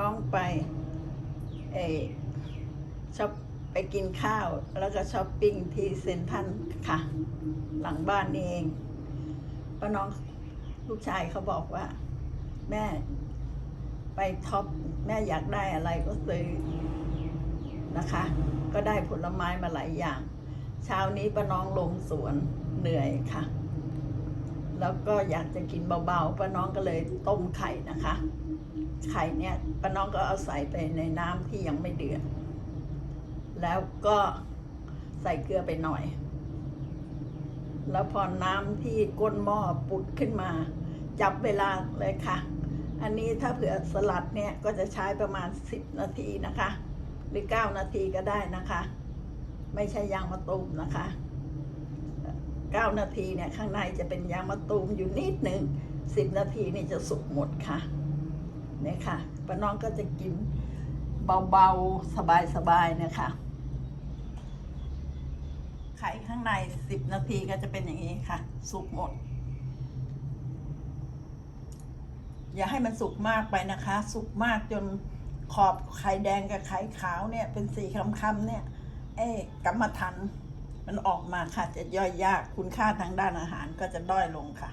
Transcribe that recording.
น้องไปเอชอปไปกินข้าวแล้วก็ช้อปปิ้งที่เซ็นทรัลค่ะ หลังบ้านนี่เองป้าน้องลูกชายเขาบอกว่า แม่ไปท็อปแม่อยากได้อะไรก็ซื้อนะคะ ก็ได้ผลไม้มาหลายอย่าง เช้านี้ป้าน้องลงสวนเหนื่อยค่ะ แล้วก็อยากจะกินเบาๆป้าน้องก็เลยต้มไข่นะคะ ไข่เนี่ยป้าน้องก็เอาใส่ไปในน้ำที่ยังไม่เดือด แล้วก็ใส่เกลือไปหน่อย แล้วพอน้ำที่ก้นหม้อปุดขึ้นมา จับเวลาเลยค่ะ อันนี้ถ้าเผื่อสลัดเนี่ยก็จะใช้ประมาณ 10 นาทีนะคะ หรือ 9 นาทีก็ได้นะคะ ไม่ใช่ยางมะตูมนะคะ9นาทีเนี่ยข้างในจะเป็นยางมะตูมอยู่นิดหนึ่ง10 นาทีนี่จะสุกหมดค่ะ เนี่ยค่ะป้าน้องก็จะกินเบาๆ สบายๆนะคะไข่ข้างใน10นาทีก็จะเป็นอย่างนี้ค่ะ สุกหมด อย่าให้มันสุกมากไปนะคะ สุกมากจนขอบไข่แดงกับไข่ขาวเนี่ย เป็นสีคำๆเนี่ยเอ้กรรมฐานมันออกมาค่ะ จะย่อยยากคุณค่าทางด้านอาหารก็จะด้อยลงค่ะ